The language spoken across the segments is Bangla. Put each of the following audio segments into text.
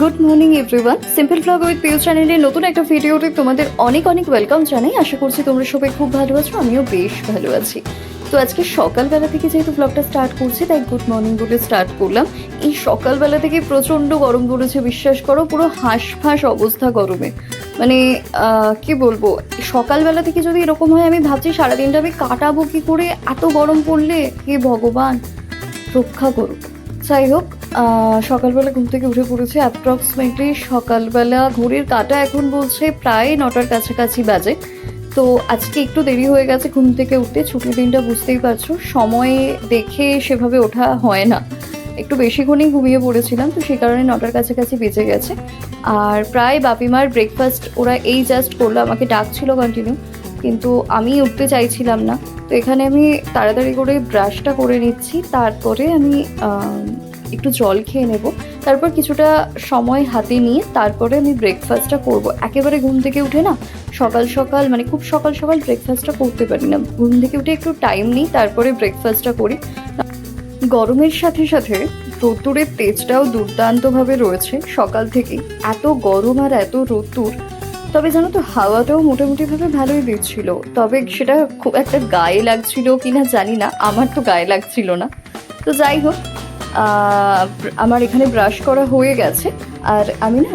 Good morning everyone simple blog with Piu চ্যানেলের নতুন একটা ভিডিওতে তোমাদের অনেক অনেক ওয়েলকাম জানাই। আশা করছি তোমরা সবাই খুব ভালো আছো, আমিও বেশ ভালো আছি। তো আজকে সকালবেলা থেকে যেহেতু ব্লগটা স্টার্ট করছি, তাই গুড মর্নিং বলে স্টার্ট করলাম। এই সকালবেলা থেকে প্রচণ্ড গরম পড়েছে বিশ্বাস করো, পুরো হাঁসফাঁস অবস্থা গরমে। মানে কি বলব, সকালবেলা থেকে যদি এরকম হয়, আমি ভাবছি সারাদিনটা আমি কাটাবো কি করে? এত গরম পড়লে, হে ভগবান, রক্ষা করুক। যাই হোক সকালবেলা ঘুম থেকে উঠে পড়েছি অ্যাপ্রক্সিমেটলি সকালবেলা। ঘড়ির কাটা এখন বলছে প্রায় নটার কাছাকাছি বাজে। তো আজকে একটু দেরি হয়ে গেছে ঘুম থেকে উঠতে ছুটির দিনটা বুঝতেই পারছ। সময় দেখে সেভাবে ওঠা হয় না। একটু বেশিক্ষণই ঘুমিয়ে পড়েছিলাম তো সেই কারণে নটার কাছাকাছি বেঁচে গেছে। আর প্রায় বাপিমার ব্রেকফাস্ট ওরা এই জাস্ট করল আমাকে ডাকছিল কন্টিনিউ কিন্তু আমি উঠতে চাইছিলাম না। তো এখানে আমি তাড়াতাড়ি করে ব্রাশটা করে নিচ্ছি তারপরে আমি আম, একটু জল খেয়ে নেব। তারপর কিছুটা সময় হাতে নিয়ে তারপরে আমি ব্রেকফাস্টটা করব। একেবারে ঘুম থেকে উঠে না সকাল সকাল মানে খুব সকাল সকাল ব্রেকফাস্টটা করতে পারি না। ঘুম থেকে উঠে একটু টাইম নিই, তারপরে ব্রেকফাস্টটা করি। গরমের সাথে সাথে রোদ্দুরের তেজটাও দুর্দান্তভাবে রয়েছে সকাল থেকেই। এত গরম আর এত রোদ্দুর। তবে জানো তো, হাওয়াটাও মোটামুটিভাবে ভালোই দিচ্ছিল। তবে সেটা খুব একটা গায়ে লাগছিল কিনা জানি না, আমার তো গায়ে লাগছিল না। তো যাই হোক আমার এখানে ব্রাশ করা হয়ে গেছে। আর আমি না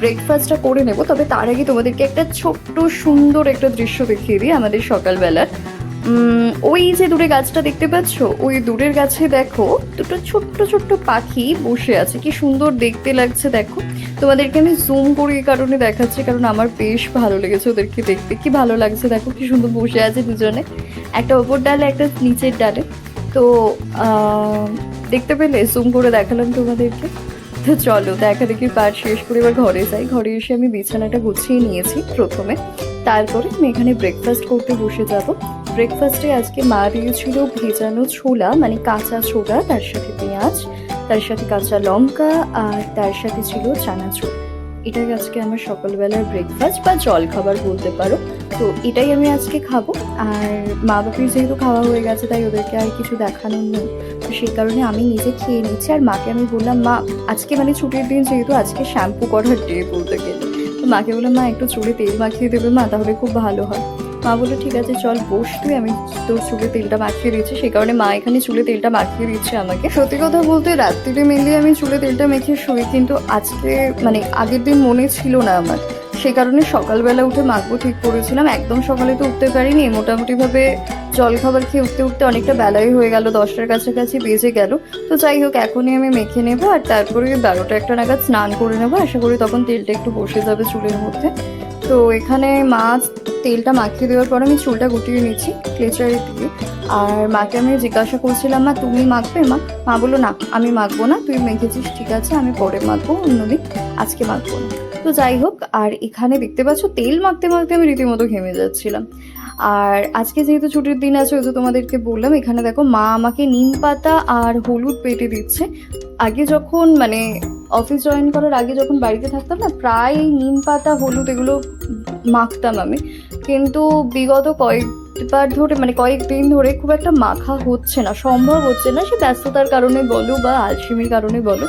ব্রেকফাস্টটা করে নেব, তবে তার আগে তোমাদেরকে একটা ছোট্ট সুন্দর একটা দৃশ্য দেখিয়ে দিই আমাদের সকালবেলার। ওই যে দূরে গাছটা দেখতে পাচ্ছ, ওই দূরের গাছে দেখো, দুটো ছোট্ট ছোট্ট পাখি বসে আছে। কি সুন্দর দেখতে লাগছে, দেখো। তোমাদেরকে আমি জুম করে এই কারণে দেখাচ্ছি, কারণ আমার বেশ ভালো লেগেছে ওদেরকে দেখতে। কি ভালো লাগছে, দেখো, কি সুন্দর বসে আছে দুজনে। একটা ওপর ডালে, একটা নিচের ডালে। তো দেখতে পেলে জুম করে দেখালাম তোমাদেরকে। তো চলো, দেখা দেখি পাঠ শেষ করে এবার ঘরে যাই। ঘরে এসে আমি বিছানাটা গুছিয়ে নিয়েছি প্রথমে। তারপরে আমি এখানে ব্রেকফাস্ট করতে বসে যাব। ব্রেকফাস্টে আজকে মা দিয়েছিল ভেজানো ছোলা মানে কাঁচা ছোলা, তার সাথে পেঁয়াজ, তার সাথে কাঁচা লঙ্কা, আর তার সাথে ছিল চানাচুর। এটাই আজকে আমার সকালবেলার ব্রেকফাস্ট বা জল খাবার বলতে পারো। তো এটাই আমি আজকে খাব। আর মা বাপির যেহেতু খাওয়া হয়ে গেছে, তাই ওদেরকে আর কিছু দেখানোর নেই। তো সেই কারণে আমি নিজে খেয়ে নিচ্ছি। আর মাকে আমি বললাম, মা, আজকে মানে ছুটির দিন যেহেতু আজকে শ্যাম্পু করার ডে বলতে গেলে। তো মাকে বললাম, মা, একটু চুলে তেল মাখিয়ে দেবে মা, তাহলে খুব ভালো হয়। মা বলল, ঠিক আছে, চল বস তুই, আমি তোর চুলে তেলটা মাখিয়ে দিচ্ছি সেই কারণে মা এখানে চুলে তেলটা মাখিয়ে দিচ্ছে আমাকে। সত্যি কথা বলতে রাত্রিরে মেনলি আমি চুলে তেলটা মেখে শুই, কিন্তু আজকে মানে আগের দিন মনে ছিল না আমার। সেই কারণে সকালবেলা উঠে মাখবো ঠিক করেছিলাম। একদম সকালে তো উঠতে পারিনি, মোটামুটিভাবে জল খাবার খেয়ে উঠতে উঠতে অনেকটা বেলাই হয়ে গেল, দশটার কাছাকাছি বেজে গেল। তো যাই হোক, এখনই আমি মেখে নেব, আর তারপরে বারোটা একটা নাগাদ স্নান করে নেব। আশা করি তখন তেলটা একটু বসে যাবে চুলের মধ্যে। তো এখানে মাছ তেলটা মাখিয়ে দেওয়ার পর আমি চুলটা গুটিয়ে নিচ্ছি ক্লেচারে দিয়ে। আর মাকে আমি জিজ্ঞাসা করছিলাম, মা, তুমি মাখবে? মা মা বলল, না, আমি মাখবো না, তুই মেখেছিস, ঠিক আছে, আমি পরে মাখবো, অন্যদিন, আজকে মাখবো না। তো যাই হোক, আর এখানে দেখতে পাচ্ছ, তেল মাখতে মাখতে আমি রীতিমতো ঘেমে যাচ্ছিলাম। আর আজকে যেহেতু ছুটির দিন আছে, ওই তোমাদেরকে বললাম, এখানে দেখো মা আমাকে নিম পাতা আর হলুদ পেটে দিচ্ছে। আগে যখন মানে অফিস জয়েন করার আগে যখন বাড়িতে থাকতাম না, প্রায় নিম পাতা, হলুদ এগুলো মাখতাম আমি। কিন্তু বিগত কয়েকবার ধরে মানে কয়েকদিন ধরে খুব একটা মাখা হচ্ছে না, সম্ভব হচ্ছে না। সে ব্যস্ততার কারণে বলো বা আলসেমির কারণে বলো।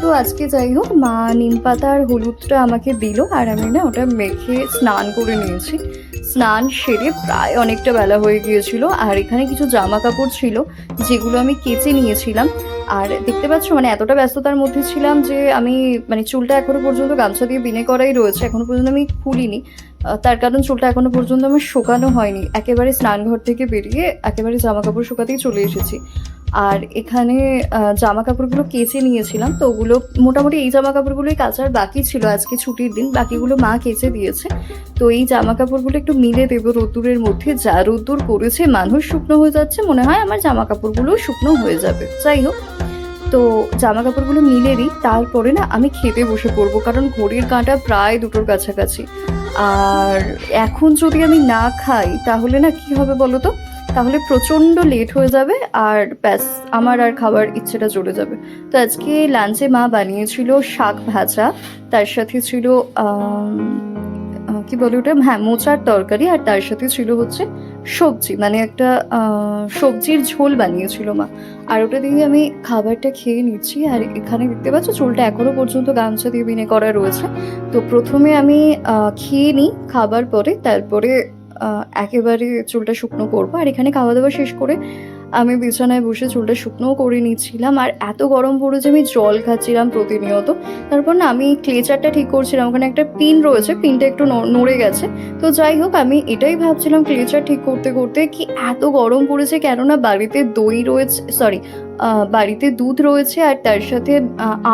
তো আজকে যাই হোক, মা নিম পাতা আর হলুদটা আমাকে দিল আর আমি না ওটা মেখে স্নান করে নিয়েছি। স্নান সেরে প্রায় অনেকটা বেলা হয়ে গিয়েছিল। আর এখানে কিছু জামা কাপড় ছিল, যেগুলো আমি কেচে নিয়েছিলাম। আর দেখতে পাচ্ছ মানে এতটা ব্যস্ততার মধ্যে ছিলাম যে আমি মানে চুলটা এখনও পর্যন্ত গামছা দিয়ে বিনে করাই রয়েছে, এখনও পর্যন্ত আমি খুলিনি। তার কারণ চুলটা এখনও পর্যন্ত আমার শুকানো হয়নি। একেবারে স্নানঘর থেকে বেরিয়ে একেবারে জামা কাপড় শুকাতেই চলে এসেছি। আর এখানে জামা কাপড়গুলো কেচে নিয়েছিলাম, তো ওগুলো মোটামুটি এই জামা কাপড়গুলোই কাচার বাকি ছিল আজকে ছুটির দিন, বাকিগুলো মা কেচে দিয়েছে। তো এই জামা কাপড়গুলো একটু মিলে দেবো রোদ্দুরের মধ্যে, যা রোদ্দুর পড়েছে মানুষ শুকনো হয়ে যাচ্ছে, মনে হয় আমার জামা কাপড়গুলো শুকনো হয়ে যাবে। যাই হোক তো জামা কাপড়গুলো মিলে দিই তারপরে না আমি খেতে বসে পড়ব, কারণ ঘড়ির কাঁটা প্রায় দুটোর কাছাকাছি। আর এখন যদি আমি না খাই, তাহলে না কি হবে বলো তো? তাহলে প্রচণ্ড লেট হয়ে যাবে আর ব্যাস, আমার আর খাবার ইচ্ছেটা চলে যাবে। তো আজকে লাঞ্চে মা বানিয়েছিল শাক ভাজা, তার সাথে ছিল কি বলে ওটা? হ্যাঁ মোচার তরকারি আর তার সাথে ছিল হচ্ছে সবজি মানে একটা সবজির ঝোল বানিয়েছিল মা। আর ওটা দিয়ে আমি খাবারটা খেয়ে নিচ্ছি আর এখানে দেখতে পাচ্ছ চুলটা এখনও পর্যন্ত গামছা দিয়ে বিনে করা রয়েছে। তো প্রথমে আমি খেয়ে নিই খাবার পরে, তারপরে একেবারে চুলটা শুকনো করব। আর এখানে খাওয়া দাওয়া শেষ করে আমি বিছানায় বসে চুলটা শুকনোও করে নিচ্ছিলাম, আর এত গরম পড়েছে আমি জল খাচ্ছিলাম প্রতিনিয়ত। তারপর না, আমি ক্লেচারটা ঠিক করছিলাম, ওখানে একটা পিন রয়েছে পিনটা একটু নড়ে গেছে। তো যাই হোক, আমি এটাই ভাবছিলাম ক্লেচার ঠিক করতে করতে, কি এত গরম পড়েছে কেননা বাড়িতে দই রয়েছে সরি বাড়িতে দুধ রয়েছে আর তার সাথে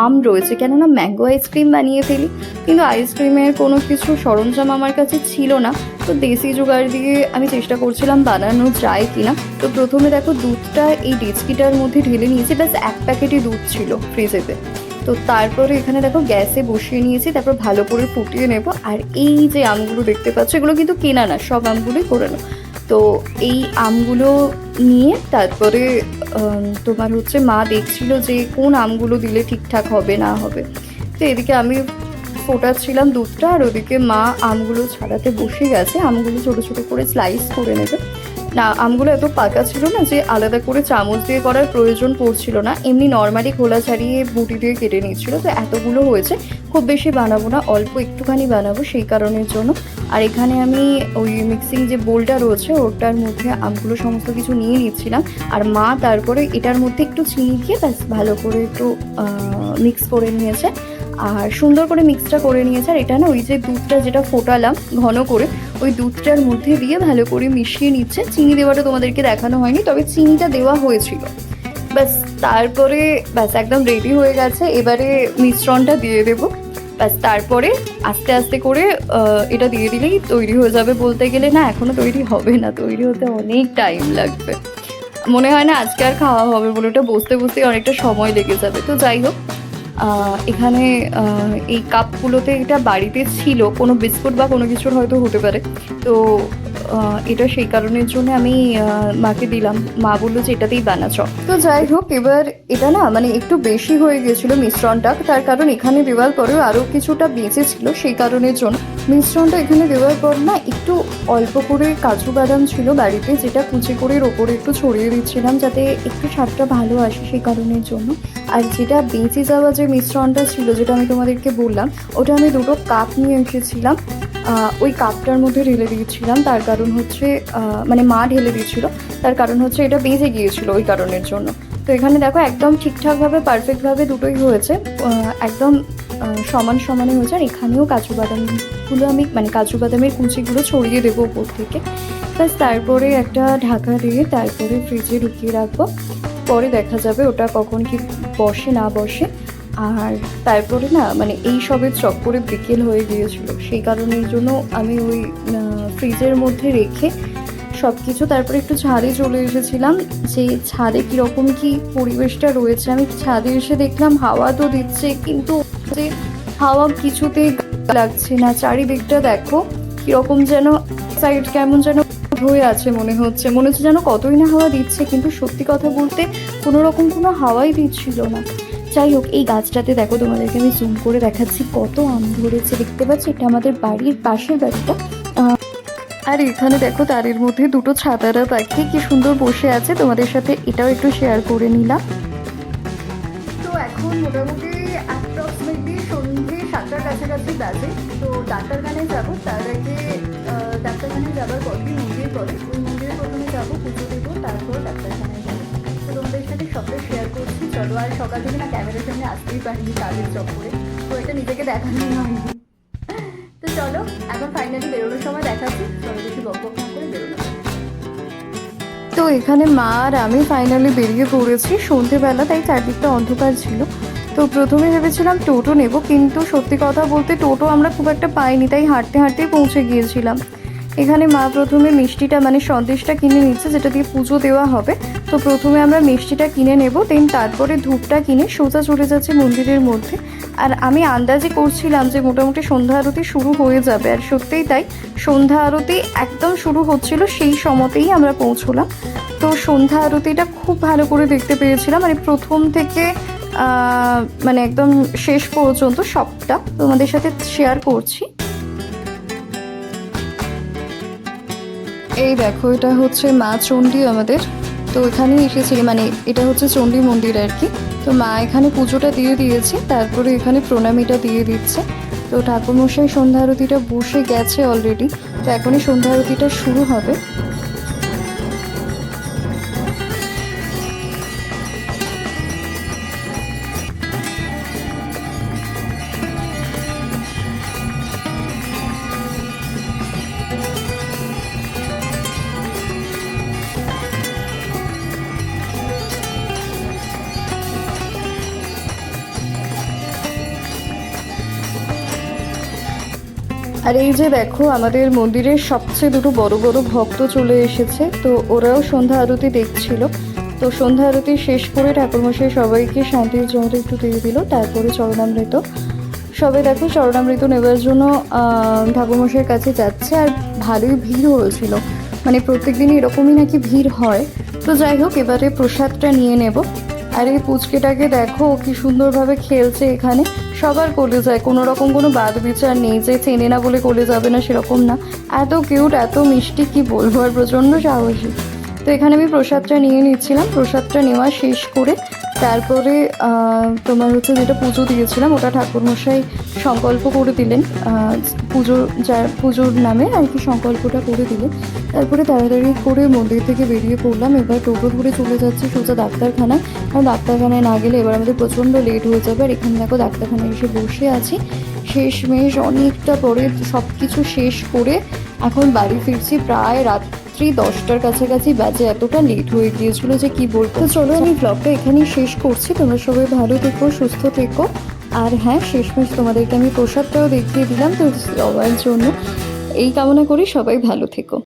আম রয়েছে। কেননা ম্যাঙ্গো আইসক্রিম বানিয়ে ফেলি। কিন্তু আইসক্রিমের কোনো কিছু সরঞ্জাম আমার কাছে ছিল না। তো দেশি জোগাড় দিয়ে আমি চেষ্টা করছিলাম বানানো যায় কি না তো প্রথমে দেখো দুধটা এই ডেচকিটার মধ্যে ঢেলে নিয়েছি। ব্যাস, এক প্যাকেটই দুধ ছিল ফ্রিজেতে। তো তারপরে এখানে দেখো গ্যাসে বসিয়ে নিয়েছি, তারপর ভালো করে ফুটিয়ে নেব। আর এই যে আমগুলো দেখতে পাচ্ছ, এগুলো কিন্তু কেনা না, সব আমগুলোই করে নেব তো এই আমগুলো নিয়ে তারপরে তোমার হচ্ছে মা দেখছিল যে কোন আমগুলো দিলে ঠিকঠাক হবে, না হবে। তো এদিকে আমি ফোটাচ্ছিলাম দুধটা আর ওদিকে মা আমগুলো ছাড়াতে বসে গেছে। আমগুলো ছোটো ছোটো করে স্লাইস করে নেবে। না, আমগুলো এত পাকা ছিল না যে আলাদা করে চামচ দিয়ে করার প্রয়োজন পড়ছিল না। এমনি নর্মালি খোলা ছাড়িয়ে বুটি দিয়ে কেটে নিচ্ছিল তো এতগুলো হয়েছে। খুব বেশি বানাবো না, অল্প একটুখানি বানাবো সেই কারণের জন্য। আর এখানে আমি ওই মিক্সিং যে বোলটা রয়েছে, ওটার মধ্যে আমগুলো সমস্ত কিছু নিয়ে নিচ্ছিলাম। আর মা তারপরে এটার মধ্যে একটু চিনি দিয়ে ব্যাস ভালো করে একটু মিক্স করে নিয়েছে। আর সুন্দর করে মিক্সটা করে নিয়েছে। আর এটা না ওই যে দুধটা যেটা ফোটালাম ঘন করে, ওই দুধটার মধ্যে দিয়ে ভালো করে মিশিয়ে নিচ্ছে। চিনি দেওয়াটা তোমাদেরকে দেখানো হয়নি, তবে চিনিটা দেওয়া হয়েছিল। ব্যাস, তারপরে ব্যাস, একদম রেডি হয়ে গেছে। এবারে মিশ্রণটা দিয়ে দেবো। ব্যাস, তারপরে আস্তে আস্তে করে এটা দিয়ে দিলেই তৈরি হয়ে যাবে বলতে গেলে। না এখনও তৈরি হবে না, তৈরি হতে অনেক টাইম লাগবে। মনে হয় না আজকে আর খাওয়া হবে বলে, ওটা বসতে বসতে অনেকটা সময় লেগে যাবে। তো যাই হোক এখানে এই কাপগুলোতে এটা বাড়িতে ছিল, কোনো বিস্কুট বা কোনো কিছুর হয়তো হতে পারে। তো এটা সেই কারণের জন্য আমি মাকে দিলাম। মা বলল যে এটাতেই বানাচ তো যাই হোক, এবার এটা না মানে একটু বেশি হয়ে গিয়েছিল মিশ্রণটা। তার কারণ এখানে দেওয়ার পরেও আরও কিছুটা বেঁচে ছিল সেই কারণের জন্য। মিশ্রণটা এখানে দেওয়ার পর না একটু অল্প করে কাজু বাদাম ছিল বাড়িতে, যেটা কুচি করে ওপরে একটু ছড়িয়ে দিচ্ছিলাম যাতে একটু স্বাদটা ভালো আসে সেই কারণের জন্য। আর যেটা বেঁচে যাওয়া যে মিশ্রণটা ছিল যেটা আমি তোমাদেরকে বললাম, ওটা আমি দুটো কাপ নিয়ে এসেছিলাম। ওই কাপটার মধ্যে ঢেলে দিয়েছিলাম, তার কারণ হচ্ছে মানে মা ঢেলে দিয়েছিল, তার কারণ হচ্ছে এটা বেঁচে গিয়েছিল ওই কারণের জন্য। তো এখানে দেখো একদম ঠিকঠাকভাবে পারফেক্টভাবে দুটোই হয়েছে একদম সমান সমানে হয়েছে। আর এখানেও কাজু বাদামগুলো আমি মানে কাজু বাদামের কুচিগুলো ছড়িয়ে দেবো উপর থেকে। তারপরে একটা ঢাকা দিয়ে তারপরে ফ্রিজে ঢুকিয়ে রাখব। পরে দেখা যাবে ওটা কখন কি বসে, না বসে। আর তারপরে না মানে এই সবের চক্করে বিকেল হয়ে গিয়েছিল। সেই কারণের জন্য আমি ওই ফ্রিজের মধ্যে রেখে সব কিছু তারপরে একটু ছাদে চলে এসেছিলাম। যে ছাদে কীরকম কি পরিবেশটা রয়েছে, আমি ছাদে এসে দেখলাম হাওয়া তো দিচ্ছে, কিন্তু যে হাওয়া কিছুতেই লাগছে না। চারিদিকটা দেখো, কীরকম যেন সাইড কেমন যেন হয়ে আছে মনে হচ্ছে। মনে হচ্ছে যেন কতই না হাওয়া দিচ্ছে, কিন্তু সত্যি কথা বলতে কোনো রকম কোনো হাওয়াই দিচ্ছিল না। যাই হোক, এই গাছটাতে দেখো তোমাদেরকে আমি জুম করে দেখাচ্ছি কত আম ধরেছে। দেখতে পাচ্ছি, এটা আমাদের বাড়ির পাশের বাড়িটা। আর এখানে দেখো তারের মধ্যে দুটো ছাতারা পাখি কি সুন্দর বসে আছে। তোমাদের সাথে এটাও একটু শেয়ার করে নিলাম। তো এখন মোটামুটি সাতটার কাছাকাছি বাজে। তো যাব, তার আগে আর সকাল থেকে না ক্যামেরার সামনে আসতেই পারিনি কাজের চক্করে তো এটা নিজেকে দেখানো হয়নি তো চলো, এখন ফাইনালি বেরোনোর সময় দেখাচ্ছি। চলো বক না করে বেরোনো তো এখানে মা আর আমি ফাইনালি বেরিয়ে পড়েছি সন্ধেবেলা, তাই চারদিকটা অন্ধকার ছিল। তো প্রথমে ভেবেছিলাম টোটো নেব, কিন্তু সত্যি কথা বলতে টোটো আমরা খুব একটা পাইনি, তাই হাঁটতে হাঁটতেই পৌঁছে গিয়েছিলাম। এখানে মা প্রথমে মিষ্টিটা মানে সন্দেশটা কিনে নিচ্ছে, যেটা দিয়ে পুজো দেওয়া হবে। তো প্রথমে আমরা মিষ্টিটা কিনে নেব দেন তারপরে ধূপটা কিনে সোজা চলে যাচ্ছে মন্দিরের মধ্যে। আর আমি আন্দাজে করছিলাম যে মোটামুটি সন্ধ্যা আরতি শুরু হয়ে যাবে, আর সত্যিই তাই, সন্ধ্যা আরতি একদম শুরু হচ্ছিল সেই সময়তেই আমরা পৌঁছলাম। তো সন্ধ্যা আরতিটা খুব ভালো করে দেখতে পেয়েছিলাম মানে প্রথম থেকে মানে একদম শেষ পর্যন্ত সবটা তোমাদের সাথে শেয়ার করছি। এই দেখো, এটা হচ্ছে মা চণ্ডী আমাদের। তো এখানেই এসেছি মানে এটা হচ্ছে চণ্ডী মন্দির আর কি। তো মা এখানে পুজোটা দিয়ে দিয়েছে, তারপরে এখানে প্রণামীটা দিয়ে দিচ্ছে। তো ঠাকুরমশাই সন্ধ্যা আরতিটা বসে গেছে অলরেডি তো এখনই সন্ধ্যা আরতিটা শুরু হবে। আর এই যে দেখো, আমাদের মন্দিরের সবচেয়ে দুটো বড় বড় ভক্ত চলে এসেছে, তো ওরাও সন্ধ্যা আরতি দেখছিল। তো সন্ধ্যা আরতি শেষ করে ঠাকুরমশাই সবাইকে শান্তির জলটা একটু দিয়ে দিল, তারপরে চরণামৃত। সবাই দেখো, চরণামৃত নেবার জন্য ঠাকুরমশাইয়ের কাছে যাচ্ছে আর ভালোই ভিড় হয়েছিল। মানে প্রত্যেক দিনই এরকমই নাকি ভিড় হয়। তো যাই হোক, এবারে প্রসাদটা নিয়ে নেব। আর এই পুচকেটাকে দেখো কি সুন্দরভাবে খেলছে এখানে। সবার কোলে যায় কোনো রকম কোনো বাদ বিচার নেই যে চেনে না বলে কোলে যাবে না সেরকম না। এত কিউট এত মিষ্টি, কি বলব আর প্রচণ্ড সাহসী। তো এখানে আমি প্রসাদটা নিয়ে নিচ্ছিলাম। প্রসাদটা নেওয়া শেষ করে তারপরে তোমার হচ্ছে যেটা পুজো দিয়েছিলাম, ওটা ঠাকুরমশাই সংকল্প করে দিলেন। পুজোর যার পুজোর নামে আর কি সংকল্পটা করে দিলেন। তারপরে তাড়াতাড়ি করে মন্দির থেকে বেরিয়ে পড়লাম। এবার টোটো করে চলে যাচ্ছি সোজা ডাক্তারখানায় কারণ ডাক্তারখানায় না গেলে এবার আমাদের প্রচণ্ড লেট হয়ে যাবে। আর এখানে দেখো ডাক্তারখানায় এসে বসে আছি। শেষমেশ অনেকটা পরে সব কিছু শেষ করে এখন বাড়ি ফিরছি। প্রায় রাত্রি দশটার কাছাকাছি বাজে এতটা লেট হয়ে গিয়েছিল যে কি বলতে চলো, আমি ব্লগটা এখানেই শেষ করছি। তোমরা সবাই ভালো থেকো, সুস্থ থেকো। আর হ্যাঁ শেষমেশ তোমাদেরকে আমি প্রসাদটাও দেখিয়ে দিলাম তো সবার জন্য। এই কামনা করি সবাই ভালো থেকো।